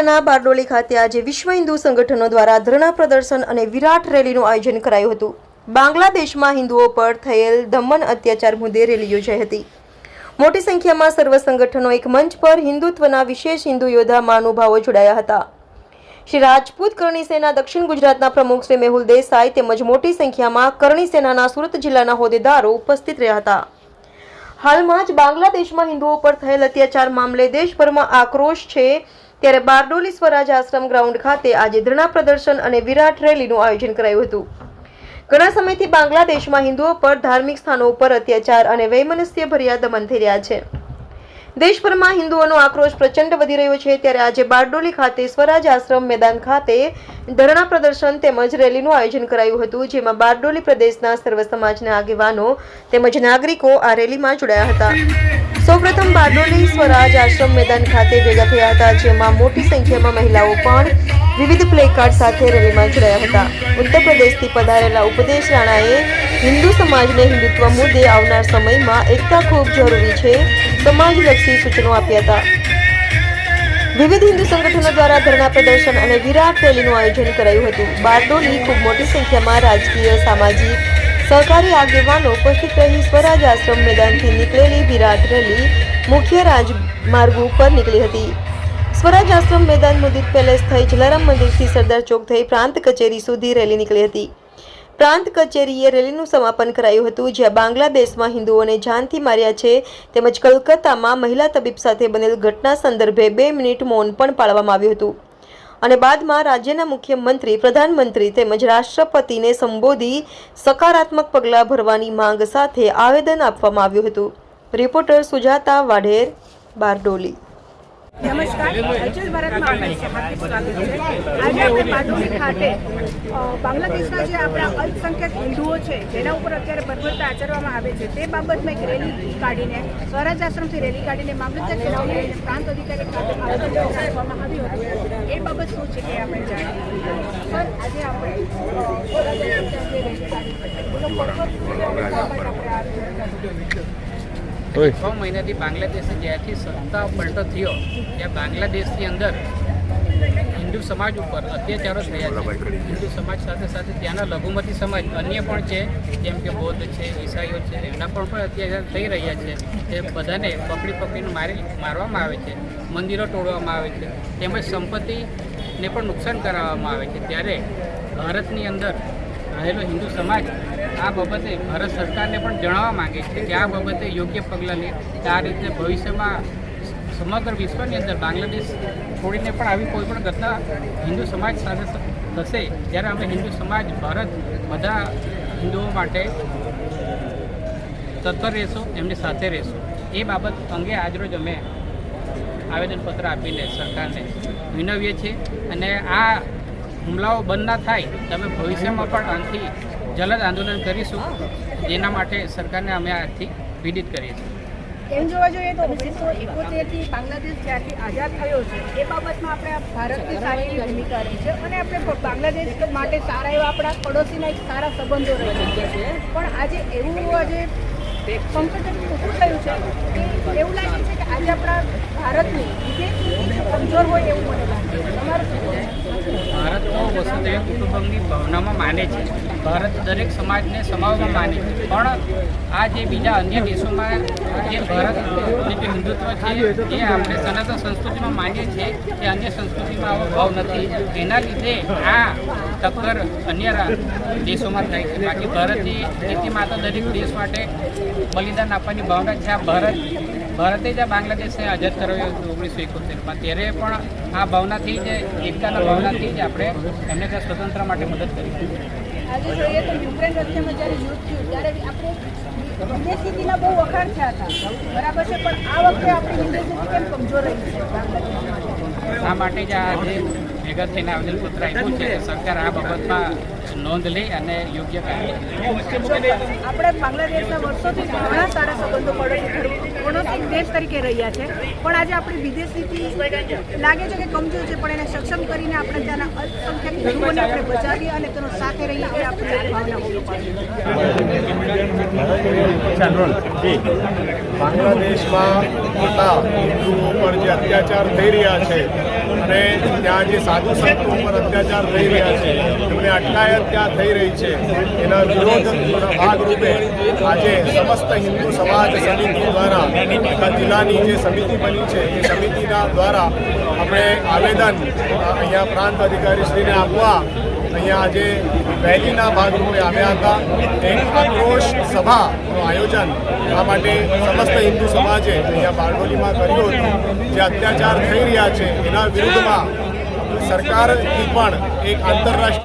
જિલ્લાના બારડોલી ખાતે આજે વિશ્વ હિન્દુ સંગઠનો દ્વારા ધરણા પ્રદર્શન અને વિરાટ રેલીનું આયોજન કરાયું હતું. બાંગ્લાદેશમાં હિન્દુઓ પર થયેલ દમન અત્યાચાર મુદ્દે રેલી યોજાઈ હતી. મોટી સંખ્યામાં સર્વ સંગઠનો એક મંચ પર હિન્દુત્વના વિશેષ હિન્દુ યોદ્ધા મહાનુભાવો જોડાયા હતા. શ્રી રાજપૂત કરણી સેના દક્ષિણ ગુજરાતના પ્રમુખ શ્રી મેહુલ દેસાઈ તેમજ મોટી સંખ્યામાં કરણી સેનાના સુરત જિલ્લાના હોદ્દેદારો ઉપસ્થિત રહ્યા હતા. હાલમાં જ બાંગ્લાદેશમાં હિન્દુઓ પર થયેલ અત્યાચાર મામલે દેશભરમાં આક્રોશ છે ત્યારે બારડોલી સ્વરાજ આશ્રમ ગ્રાઉન્ડ ખાતે આજે ધરણા પ્રદર્શન અને વિરાટ રેલીનું આયોજન કરાયું હતું. ઘણા સમયથી બાંગ્લાદેશમાં હિન્દુઓ પર ધાર્મિક સ્થાનો ઉપર અત્યાચાર અને વૈમનસ્ય ભર્યા દમન થઈ રહ્યા છે. દેશભરમાં હિન્દુઓનો આક્રોશ પ્રચંડ વધી રહ્યો છે ત્યારે આજે બારડોલી ખાતે સ્વરાજ આશ્રમ મેદાન ખાતે ધરણા પ્રદર્શન તેમજ રેલીનું આયોજન કરાયું હતું, જેમાં બારડોલી પ્રદેશના સર્વ સમાજના આગેવાનો તેમજ નાગરિકો આ રેલીમાં જોડાયા હતા. સૌપ્રથમ બારડોલી સ્વરાજ આશ્રમ મેદાન ખાતે ભેગા થયા હતા, જેમાં મોટી સંખ્યામાં મહિલાઓ પણ વિવિધ પ્લેકાર્ડ સાથે રેલીમાં જોડાયા હતા. ઉત્તર પ્રદેશથી પધારેલા ઉપદેશ રાણાએ હિન્દુ સમાજને હિન્દુત્વ મુદ્દે આવનાર સમયમાં એકતા ખૂબ જરૂરી છે, સમાજલક્ષી સૂચનો આપ્યા હતા. વિવિધ હિન્દુ સંગઠનો દ્વારા ધરણા પ્રદર્શન અને વિરાટ રેલીનું આયોજન કરાયું હતું. બારડોલી ખૂબ મોટી સંખ્યામાં રાજકીય, સામાજિક સહકારી આગેવાનો ઉપસ્થિત રહી સ્વરાજ આશ્રમ મેદાનથી નીકળેલી વિરાટ રેલી મુખ્ય રાજમાર્ગ ઉપર નીકળી હતી. સ્વરાજ આશ્રમ મેદાન મુદિત પેલેસ થઈ જલારામ મંદિરથી સરદાર ચોક થઈ પ્રાંત કચેરી સુધી રેલી નીકળી હતી. પ્રાંત કચેરીએ રેલીનું સમાપન કરાયું હતું, જ્યાં બાંગ્લાદેશમાં હિન્દુઓને જાનથી માર્યા છે, તેમજ કલકત્તામાં મહિલા તબીબ સાથે બનેલ ઘટના સંદર્ભે બે મિનિટ મૌન પણ પાળવામાં આવ્યું હતું. અને બાદમાં રાજ્યના મુખ્યમંત્રી, પ્રધાનમંત્રી તેમજ રાષ્ટ્રપતિને સંબોધી સકારાત્મક પગલાં ભરવાની માંગ સાથે આવેદન આપવામાં આવ્યું હતું. રિપોર્ટર સુજાતા વાઢેર, બારડોલી. નમસ્કાર હલચલ ભારતમાં આપણે સ્વાગત છે. આજે આપણે બારડોલી ખાતે બાંગ્લાદેશના જે આપણા અલ્પસંખ્યક હિન્દુઓ છે, જેના ઉપર અત્યારે બર્બરતા આચરવામાં આવે છે, તે બાબતમાં એક રેલી કાઢીને, સ્વરાજ આશ્રમથી રેલી કાઢીને મામલતદાર લઈને પ્રાંત અધિકારી ખાતે આપવામાં આવ્યું હતું. એ બાબત શું છે કે આપણે જાણીએ. આજે આપણે છે એનો મહિનાથી બાંગ્લાદેશે જ્યાંથી સત્તા પલટો થયો ત્યાં બાંગ્લાદેશની અંદર હિન્દુ સમાજ ઉપર અત્યાચારો થયા છે. હિન્દુ સમાજ સાથે સાથે ત્યાંના લઘુમતી સમાજ અન્ય પણ છે જેમ કે બૌદ્ધ છે ઈસાઈઓ છે એમના પણ પણ અત્યાચાર થઈ રહ્યા છે. તે બધાને પકડી પકડીને મારી મારવામાં આવે છે મંદિરો તોડવામાં આવે છે તેમજ સંપત્તિને પણ નુકસાન કરાવવામાં આવે છે. ત્યારે ભારતની અંદર રહેલો હિન્દુ સમાજ આ બાબતે ભારત સરકારને પણ જણાવવા માંગે છે કે આ બાબતે યોગ્ય પગલાં લે. કે આ રીતે ભવિષ્યમાં સમગ્ર વિશ્વની અંદર બાંગ્લાદેશ છોડીને પણ આવી કોઈ પણ ઘટના હિન્દુ સમાજ સાથે થશે ત્યારે અમે હિન્દુ સમાજ, ભારત બધા હિન્દુઓ માટે તત્પર રહેશું, એમની સાથે રહેશું. એ બાબત અંગે આજરોજ અમે આવેદનપત્ર આપીને સરકારને વિનવીએ છીએ. અને આ હુમલાઓ બંધ ના થાય, તમે ભવિષ્યમાં પણ આનાથી જલદ આંદોલન કરીશું. જેના માટે સરકારને અમે આજથી પીડિત કરીએ છીએ. એમ જોવા જોઈએ તો ઓગણીસો એકોતેરથી બાંગ્લાદેશ જ્યારથી આઝાદ થયો છે, એ બાબતમાં આપણે ભારતની સારી ભૂમિકા રહી છે અને આપણે બાંગ્લાદેશ માટે સારા એવા આપણા પડોશીના સારા સંબંધો રહી છે. પણ આજે એવું આજે સંકટ ઊભું થયું છે એવું લાગે છે કે આજે આપણા ભારતની વિદેશ કમજોર હોય એવું મને લાગે છે? વસુધૈવ કુટુંબકની ભાવનામાં માને છે. ભારત દરેક સમાજને સમાવવા માને છે. પણ આ જે બીજા અન્ય દેશોમાં જે ભારત જે હિન્દુત્વ છે, એ આપણે સનાતન સંસ્કૃતિમાં માનીએ છીએ કે અન્ય સંસ્કૃતિમાં આવો ભાવ નથી. એના લીધે આ ટક્કર અન્ય દેશોમાં થાય છે. બાકી ભારતની નીતિમાં માત્ર દરેક દેશ માટે બલિદાન આપવાની ભાવના છે. આ ભારત ભારતે જ આ બાંગ્લાદેશને આઝાદ કરાવ્યો હતો ઓગણીસો એકોતેરમાં. ત્યારે પણ આ ભાવનાથી જ, એકતાના ભાવનાથી જ આપણે એમને ત્યાં સ્વતંત્ર માટે મદદ કરી. આજે બરાબર છે, પણ આ વખતે આપણી કમજોર રહી છે? આ માટે જ આ ભેગા થઈને આવેદનપત્ર આપ્યું છે સરકાર આ બાબતમાં નોંધ લે અને યોગ્ય કાર્ય આપણે બાંગ્લાદેશના વર્ષોથી ઘણા સારા સંબંધો પડોશી દેશ તરીકે રહ્યા છે, પણ આજે આપણી વિદેશીથી લાગે છે કે કમજોર છે, પણ એને સક્ષમ કરીને આપણે ત્યાંના અલ્પસંખ્યક હિન્દુઓને આપણે બચાવીએ અને તેનો સાથે રહીએ એ આપણી ભાવના હોવી જોઈએ બાંગ્લાદેશમાં થતા હિન્દુઓ પર જે અત્યાચાર થઈ રહ્યા છે અને ત્યાં જે સાધુ સંતો પર અત્યાચાર થઈ રહ્યા છે એમને અટકાયત ત્યાં થઈ રહી છે એના વિરોધના ભાગરૂપે આજે સમસ્ત હિન્દુ સમાજ સમિતિ દ્વારા આખા જિલ્લાની જે સમિતિ બની છે એ સમિતિના દ્વારા આપણે આવેદન અહીંયા પ્રાંત અધિકારીશ્રીને આપવા અહીંયા આજે રેલીના ભાગરૂપે આવ્યા હતા. એક આક્રોશ સભાનું આયોજન આ માટે સમસ્ત હિન્દુ સમાજે અહીંયા બારડોલીમાં કર્યું હતું. જે અત્યાચાર થઈ રહ્યા છે, એના વિરુદ્ધમાં સરકારથી પણ એક આંતરરાષ્ટ્રીય